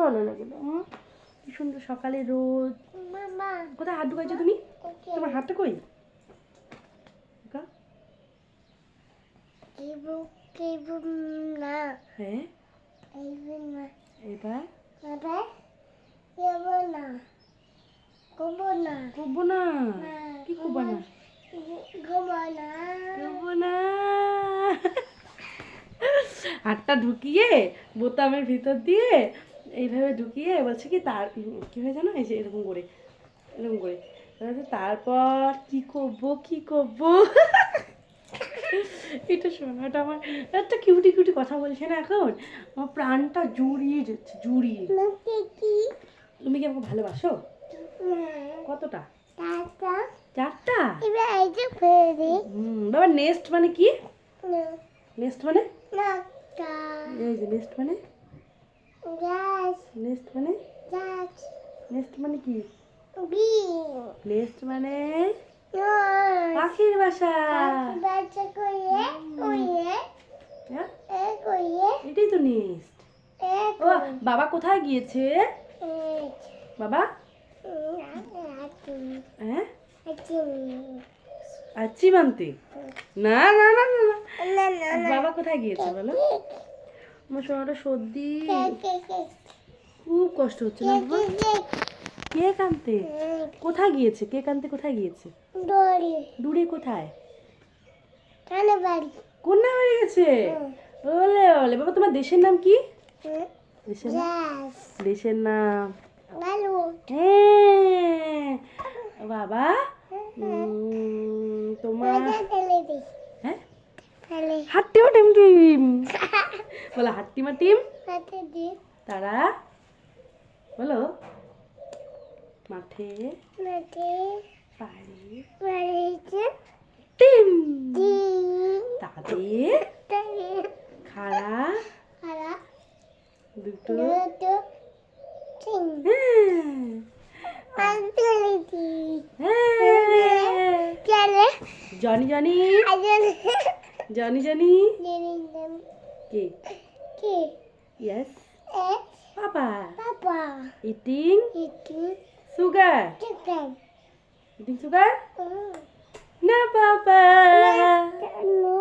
ভালো লাগে না। কি সুন্দর সকালে রোদ। কোথায় হাত ঢুকাইছো তুমি? তোমার হাতটা কই? না হ্যাঁ। কেবু না কবু না কি কবু না হাতটা ঢুকিয়ে বোতামের ভিতর দিয়ে এইভাবে ঢুকিয়ে বলছে কি তার কি হয় জানো? এই যে এরকম করে এরকম করে। তারপর কি করব কি করব? এটা শোনো এটা আমার একটা কিউটি কিউটি কথা বলছে না এখন? আমার প্রাণটা জুড়িয়ে যাচ্ছে জুড়িয়ে। তুমি কি আমাকে ভালোবাসো? কতটা? টাটা চারটা? হুম বাবা নেক্সট মানে কি? নেক্সট মানে? এই যে নেক্সট মানে? গাছ নেক্সট মানে গাছ নেক্সট মানে কি? বিন নেক্সট মানে পাখির বাসা। হ্যাঁ? এটাই তো নেক্সট এ ও বাবা কোথায় গিয়েছে? বাবা? হ্যাঁ? আচ্ছি মানতে না না না না না। বাবা কোথায় গিয়েছে বলো? আমার সোনাটা সর্দি। খুব কষ্ট হচ্ছে না বাবা? কেক আনতে? কোথায় গিয়েছে? কেক আনতে কোথায় গিয়েছে? দূরে কোথায়? কানে বাড়ি। কন্যা বাড়ি গেছে? ওলে ওলে বাবা তোমার দেশের নাম কি? দেশের নাম? দেশের নাম। হ্যাঁ। বাবা? তোমার হ্যাঁ? হাট্টিমা টিম টিম বলো হাট্টিমা টিম তারা বলো। মাঠে নাতে পাড়ে বাড়িতে টিম তাদের তারে খাড়া আরা দুটো দুটো তিন হ্যাঁ। হ্যাঁ। Johny Johny. Johny Johny. কে? কি? ইয়েস এ ইটিং ইটি sugar. Chicken eating sugar hmm না পাপা নো